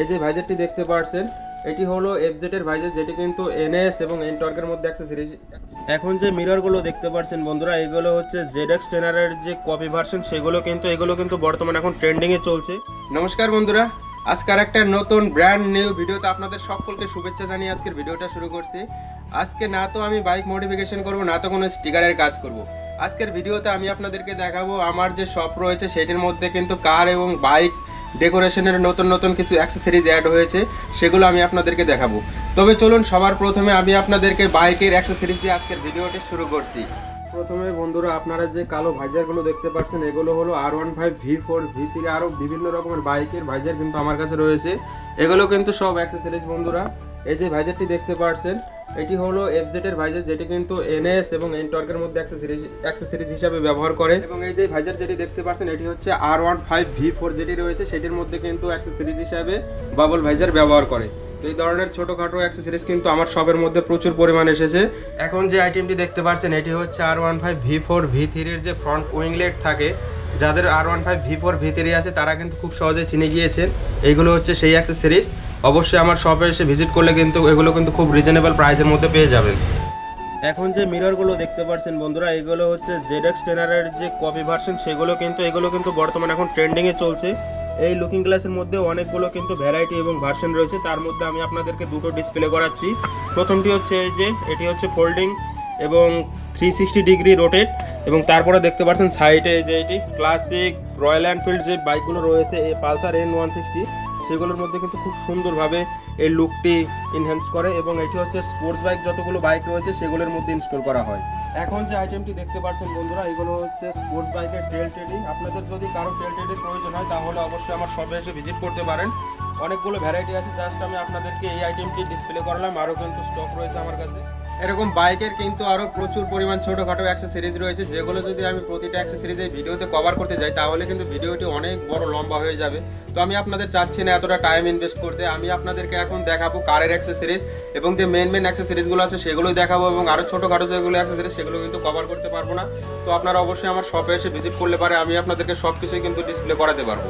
এই যে ভাইজারটি দেখতে পাচ্ছেন এটি হলো এফজেড এর ভাইজার, যেটি কিন্তু এনএস এবং এনটর্কের মধ্যে অ্যাক্সেসরিজ এখন যে মিররগুলো দেখতে পাচ্ছেন বন্ধুরা, এগুলো হচ্ছে জেডএক্স টেনারের যে কপি ভার্সন সেগুলো কিন্তু, এগুলো কিন্তু বর্তমানে এখন ট্রেন্ডিং এ চলছে। নমস্কার বন্ধুরা আজকের একটা নতুন ব্র্যান্ড নিউ ভিডিওতে আপনাদের সকলকে শুভেচ্ছা জানিয়ে আজকের ভিডিওটা শুরু করছি। আজকে না তো আমি বাইক মডিফিকেশন করব, না তো কোনো স্টিকারের কাজ করব। আজকের ভিডিওতে আমি আপনাদেরকে দেখাবো আমার যে শপ রয়েছে, সেটির মধ্যে কিন্তু কার এবং বাইক ডেকোরেশনের নতুন নতুন কিছু অ্যাক্সেসরিজ অ্যাড হয়েছে, সেগুলো আমি আপনাদেরকে দেখাবো। তবে চলুন, সবার প্রথমে আমি আপনাদেরকে বাইকের অ্যাক্সেসরিজ দিয়ে আজকের ভিডিওটি শুরু করছি। প্রথমে বন্ধুরা, আপনারা যে কালো ভাইজারগুলো দেখতে পাচ্ছেন, এগুলো হলো R one five V four V three আরও বিভিন্ন রকমের বাইকের ভাইজার কিন্তু আমার কাছে রয়েছে। এগুলো কিন্তু সব অ্যাক্সেসরিজ বন্ধুরা। এই যে ভাইজারটি দেখতে পাচ্ছেন এটি হলো এফজেড এর ভাইজার যেটি কিন্তু এনএস এবং এনটর্কের মধ্যে অ্যাক্সেসরিজ অ্যাক্সেসরিজ হিসাবে ব্যবহার করে। এবং এই যে ভাইজার যেটি দেখতে পাচ্ছেন, এটি হচ্ছে R one five V four যেটি রয়েছে, সেটির মধ্যে কিন্তু অ্যাক্সেসরিজ হিসাবে বাবল ভাইজার ব্যবহার করে। তো এই ধরনের ছোটখাটো অ্যাক্সেসরিজ কিন্তু আমার শপের মধ্যে প্রচুর পরিমাণে এসেছে। এখন যে আইটেমটি দেখতে পাচ্ছেন, এটি হচ্ছে R one five V four V থ্রির যে ফ্রন্ট উইংলেট থাকে, যাদের R one five V four V three আছে, তারা কিন্তু খুব সহজে চিনে গিয়েছেন। এইগুলো হচ্ছে সেই অ্যাক্সেসরিজ অবশ্যই আমার শপে এসে ভিজিট করলে কিন্তু এগুলো কিন্তু খুব রিজনেবল প্রাইসের মধ্যে পেয়ে যাবেন। এখন যে মিররগুলো দেখতে পাচ্ছেন বন্ধুরা, এগুলো হচ্ছে জেডএক্স টেনারের যে কপি ভার্সন সেগুলো কিন্তু, এগুলো কিন্তু বর্তমানে এখন ট্রেন্ডিংয়ে চলছে। এই লুকিং গ্লাসের মধ্যে অনেকগুলো কিন্তু ভ্যারাইটি এবং ভার্সন রয়েছে। তার মধ্যে আমি আপনাদেরকে দুটো ডিসপ্লে করাচ্ছি। প্রথমটি হচ্ছে এই যে, এটি হচ্ছে ফোল্ডিং এবং থ্রি সিক্সটি ডিগ্রি রোটেট এবং তারপরে দেখতে পাচ্ছেন সাইডে যে এটি ক্লাসিক রয়্যাল এনফিল্ড যে বাইকগুলো রয়েছে, এই পালসার এন ওয়ান সিক্সটি সেগুলোর মধ্যে কিন্তু খুব সুন্দরভাবে এই লুকটি এনহ্যান্স করে এবং এটি হচ্ছে স্পোর্টস বাইক যতগুলো বাইক রয়েছে সেগুলোর মধ্যে ইনস্টল করা হয়। এখন যে আইটেমটি দেখতে পাচ্ছেন বন্ধুরা, এগুলো হচ্ছে স্পোর্টস বাইকের টেল ট্রেডিং আপনাদের যদি কারও টেল টেডির প্রয়োজন হয়, তাহলে অবশ্যই আমার শপে এসে ভিজিট করতে পারেন। অনেকগুলো ভ্যারাইটি আছে জাস্ট আমি আপনাদেরকে এই আইটেমটি ডিসপ্লে করলাম, আরও কিন্তু স্টক রয়েছে আমার কাছে। এরকম বাইকের কিন্তু আরও প্রচুর পরিমাণ ছোটোখাটো অ্যাক্সেসরিজ রয়েছে। যেগুলো যদি আমি প্রতিটা অ্যাক্সেসরিজ এই ভিডিওতে কভার করতে যাই, তাহলে কিন্তু ভিডিওটি অনেক বড় লম্বা হয়ে যাবে। তো আমি আপনাদের চাচ্ছি না এতটা টাইম ইনভেস্ট করতে। আমি আপনাদেরকে এখন দেখাবো কারের অ্যাক্সেসরিজ এবং যে মেন মেন অ্যাক্সেসরিজগুলো আছে, সেগুলোই দেখাবো এবং আরও ছোটোখাটো যেগুলো অ্যাক্সেসরিজ সেগুলো কিন্তু কভার করতে পারব না। তো আপনারা অবশ্যই আমার শপে এসে ভিজিট করলে পারে, আমি আপনাদেরকে সব কিছুই কিন্তু ডিসপ্লে করাতে পারব।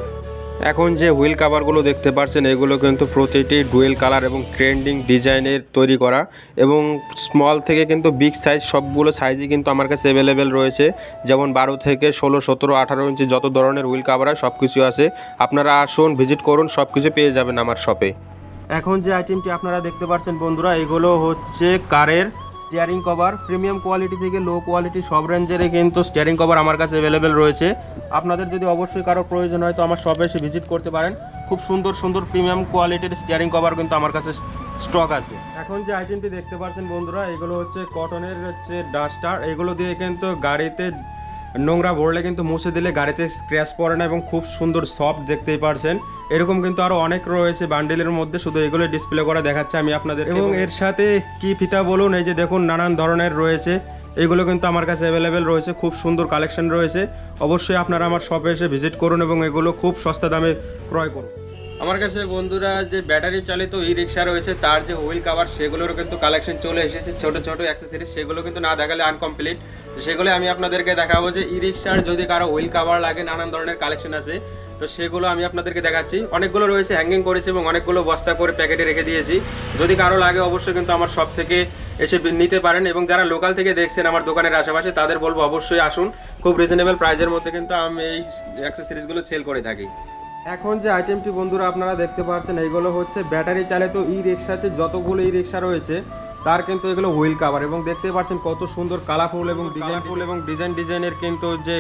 এখন যে হুইল কাভারগুলো দেখতে পাচ্ছেন এগুলো কিন্তু প্রতিটি ডুয়েল কালার এবং ট্রেন্ডিং ডিজাইনের তৈরি করা এবং স্মল থেকে কিন্তু বিগ সাইজ সবগুলো সাইজই কিন্তু আমার কাছে অ্যাভেলেবেল রয়েছে। যেমন বারো থেকে ষোলো, সতেরো, আঠারো ইঞ্চি যত ধরনের হুইল কাভার হয় সব কিছু আছে। আপনারা আসুন, ভিজিট করুন সব কিছু পেয়ে যাবেন আমার শপে এখন যে আইটেমটি আপনারা দেখতে পাচ্ছেন বন্ধুরা, এগুলো হচ্ছে কারের স্টিয়ারিং কভার প্রিমিয়াম কোয়ালিটি থেকে লো কোয়ালিটি সব রেঞ্জেরই কিন্তু স্টিয়ারিং কভার আমার কাছে অ্যাভেলেবেল রয়েছে। আপনাদের যদি অবশ্যই কারও প্রয়োজন হয় তো আমার শপে এসে ভিজিট করতে পারেন। খুব সুন্দর সুন্দর প্রিমিয়াম কোয়ালিটির স্টিয়ারিং কভার কিন্তু আমার কাছে স্টক আছে। এখন যে আইটেমটি দেখতে পাচ্ছেন বন্ধুরা, এগুলো হচ্ছে কটনের হচ্ছে ডাস্টার এগুলো দিয়ে কিন্তু গাড়িতে নোংরা ভরলে কিন্তু মুছে দিলে গাড়িতে স্ক্র্যাচ পড়ে না এবং খুব সুন্দর সফট দেখতেই পারছেন। এরকম কিন্তু আরও অনেক রয়েছে বান্ডেলের মধ্যে শুধু এগুলো ডিসপ্লে করে দেখাচ্ছে আমি আপনাদের এবং এর সাথে কি ফিতা বলুন এই যে দেখুন নানান ধরনের রয়েছে। এগুলো কিন্তু আমার কাছে অ্যাভেলেবেল রয়েছে খুব সুন্দর কালেকশন রয়েছে। অবশ্যই আপনারা আমার শপে এসে ভিজিট করুন এবং এগুলো খুব সস্তা দামে ক্রয় করুন। আমার কাছে বন্ধুরা যে ব্যাটারি চালিত ই রিক্সা রয়েছে, তার যে হুইল কাভার, সেগুলোরও কিন্তু কালেকশন চলে এসেছে। ছোট ছোট অ্যাক্সেসরিজ সেগুলো কিন্তু না দেখালে আনকমপ্লিট সেগুলো আমি আপনাদেরকে দেখাবো যে ই রিক্সার যদি কারও হুইল কাভার লাগে, নানান ধরনের কালেকশন আছে, তো সেগুলো আমি আপনাদেরকে দেখাচ্ছি। অনেকগুলো রয়েছে হ্যাঙ্গিং করেছি এবং অনেকগুলো বস্তা করে প্যাকেটে রেখে দিয়েছি। যদি কারও লাগে, অবশ্যই কিন্তু আমার সব থেকে এসে নিতে পারেন এবং যারা লোকাল থেকে দেখছেন আমার দোকানের আশেপাশে, তাদের বলব অবশ্যই আসুন। খুব রিজনেবল প্রাইসের মধ্যে কিন্তু আমি এই অ্যাক্সেসরিজগুলো সেল করে থাকি। এখন যে আইটেমটি বন্ধুরা আপনারা দেখতে পাচ্ছেন এইগুলো হচ্ছে ব্যাটারি চালিত ই রিক্সা আছে যতগুলো ই রিক্সা রয়েছে তার কিন্তু এগুলো হুইল কাভার এবং দেখতে পাচ্ছেন কত সুন্দর কালারফুল এবং ডিজাইনফুল এবং ডিজাইন ডিজাইনের কিন্তু যে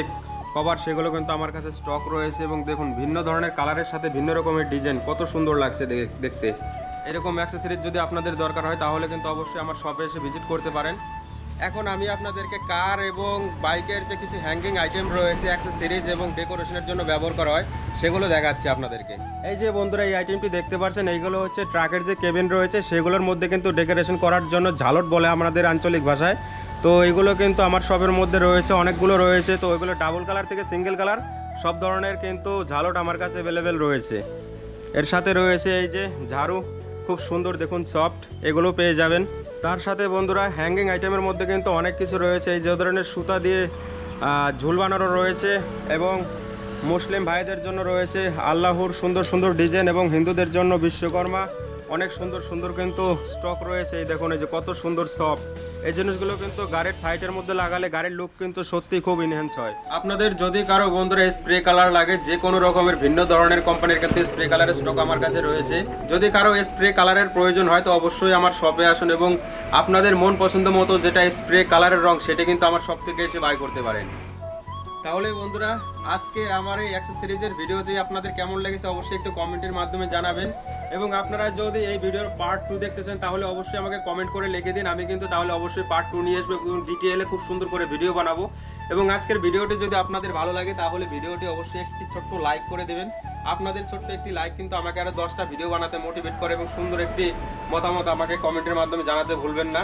কভার সেগুলো কিন্তু আমার কাছে স্টক রয়েছে এবং দেখুন ভিন্ন ধরনের কালারের সাথে ভিন্ন রকমের ডিজাইন কত সুন্দর লাগছে দেখতে। এরকম অ্যাক্সেসরিজ যদি আপনাদের দরকার হয় তাহলে কিন্তু অবশ্যই আমার শপে এসে ভিজিট করতে পারেন। এখন আমি আপনাদেরকে কার এবং বাইকের যে কিছু হ্যাঙ্গিং আইটেম রয়েছে অ্যাক্সেসরিজ এবং ডেকোরেশনের জন্য ব্যবহার করা হয়, সেগুলো দেখাচ্ছি আপনাদেরকে। এই যে বন্ধুরা, এই আইটেমটি দেখতে পাচ্ছেন, এইগুলো হচ্ছে ট্রাকের যে কেবিন রয়েছে, সেগুলোর মধ্যে কিন্তু ডেকোরেশন করার জন্য ঝালট বলে আমাদের আঞ্চলিক ভাষায়। তো এগুলো কিন্তু আমার শপের মধ্যে রয়েছে, অনেকগুলো রয়েছে। তো এগুলো ডাবল কালার থেকে সিঙ্গেল কালার সব ধরনের কিন্তু ঝালট আমার কাছে অ্যাভেলেবেল রয়েছে। এর সাথে রয়েছে এই যে ঝাড়ু, খুব সুন্দর দেখুন সফট এগুলো পেয়ে যাবেন। তার সাথে বন্ধুরা হ্যাঙ্গিং আইটেমের মধ্যে কিন্তু অনেক কিছু রয়েছে। এই যে ধরনের সুতা দিয়ে ঝুল বানানো রয়েছে এবং মুসলিম ভাইদের জন্য রয়েছে আল্লাহর সুন্দর সুন্দর ডিজাইন এবং হিন্দুদের জন্য বিশ্বকর্মা। অনেক সুন্দর সুন্দর কিন্তু স্টক রয়েছে। এই দেখুন, এই যে কত সুন্দর সব এই জিনিসগুলো কিন্তু গাড়ির সাইডের মধ্যে লাগালে গাড়ির লুক কিন্তু সত্যি খুব ইনহ্যান্স হয়। আপনাদের যদি কারও বন্ধুরা স্প্রে কালার লাগে, যে কোনো রকমের ভিন্ন ধরনের কোম্পানির কিন্তু স্প্রে কালারের স্টক আমার কাছে রয়েছে। যদি কারও স্প্রে কালারের প্রয়োজন হয়, তো অবশ্যই আমার শপে আসুন এবং আপনাদের মন পছন্দ মতো যেটা স্প্রে কালারের রং, সেটা কিন্তু আমার শপ থেকে এসে বাই করতে পারেন। তাহলে বন্ধুরা, আজকে আমার এই অ্যাক্সেসরিজের ভিডিওটি আপনাদের কেমন লেগেছে অবশ্যই একটু কমেন্টের মাধ্যমে জানাবেন। এবং আপনারা যদি এই ভিডিওর পার্ট টু দেখতে চান, তাহলে অবশ্যই আমাকে কমেন্ট করে লিখে দিন। আমি কিন্তু তাহলে অবশ্যই পার্ট টু নিয়ে আসব এবং ডিটেলে খুব সুন্দর করে ভিডিও বানাবো। এবং আজকের ভিডিওটি যদি আপনাদের ভালো লাগে, তাহলে ভিডিওটি অবশ্যই একটি ছোট্ট লাইক করে দেবেন। আপনাদের ছোট্ট একটি লাইক কিন্তু আমাকে আরও দশটা ভিডিও বানাতে মোটিভেট করে এবং সুন্দর একটি মতামত আমাকে কমেন্টের মাধ্যমে জানাতে ভুলবেন না।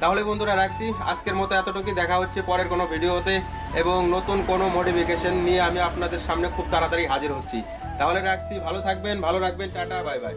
তাহলে বন্ধুরা রাখছি। আজকের মতো এতটুকুই। দেখা হচ্ছে পরের কোনো ভিডিওতে এবং নতুন কোনো মডিফিকেশন নিয়ে আমি আপনাদের সামনে খুব তাড়াতাড়ি হাজির হচ্ছি। তাহলে রাখছি। ভালো থাকবেন, ভালো রাখবেন। Tata, bye bye.